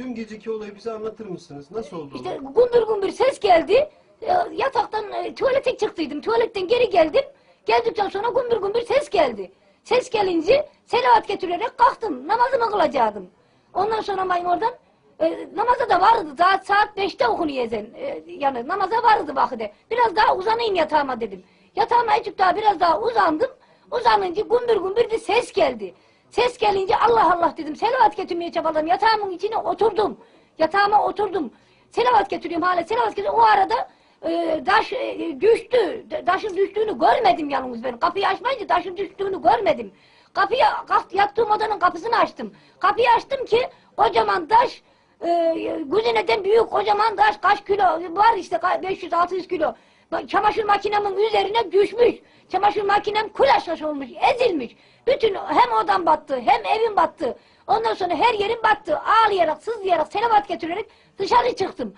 dün geceki olayı bize anlatır mısınız? Nasıl oldu? İşte olay? gumbur gumbur ses geldi. E, Yataktan e, tuvalete çıktıydım. Tuvaletten geri geldim. Geldikten sonra gumbur gumbur ses geldi. Ses gelince selavat getirerek kalktım. Namazımı kılacaktım. Ondan sonra ben oradan e, namaza da vardı. Daha saat beşte okunuyor ezan. E, yani namaza vardı vakitte. Biraz daha uzanayım yatağıma dedim. Yatağıma azıcık daha biraz daha uzandım. Uzanınca gumbur gumbur bir ses geldi. Ses gelince Allah Allah dedim. Selavat getirmeye çabaladım. Yatağımın içine oturdum. Yatağıma oturdum. Selavat getiriyorum hala selavat getiriyorum. O arada e, taş e, düştü. Da- Taşın düştüğünü görmedim yalnız ben. Kapıyı açmayınca taşın düştüğünü görmedim. Kapıyı yattığım odanın kapısını açtım. Kapıyı açtım ki kocaman taş e, büyük kocaman taş kaç kilo var işte 500-600 kilo. Çamaşır makinemin üzerine düşmüş. Çamaşır makinem kulaş olmuş, ezilmiş. Bütün hem odam battı, hem evim battı. Ondan sonra her yerim battı. Ağlayarak, sızlayarak, selavat getirerek dışarı çıktım.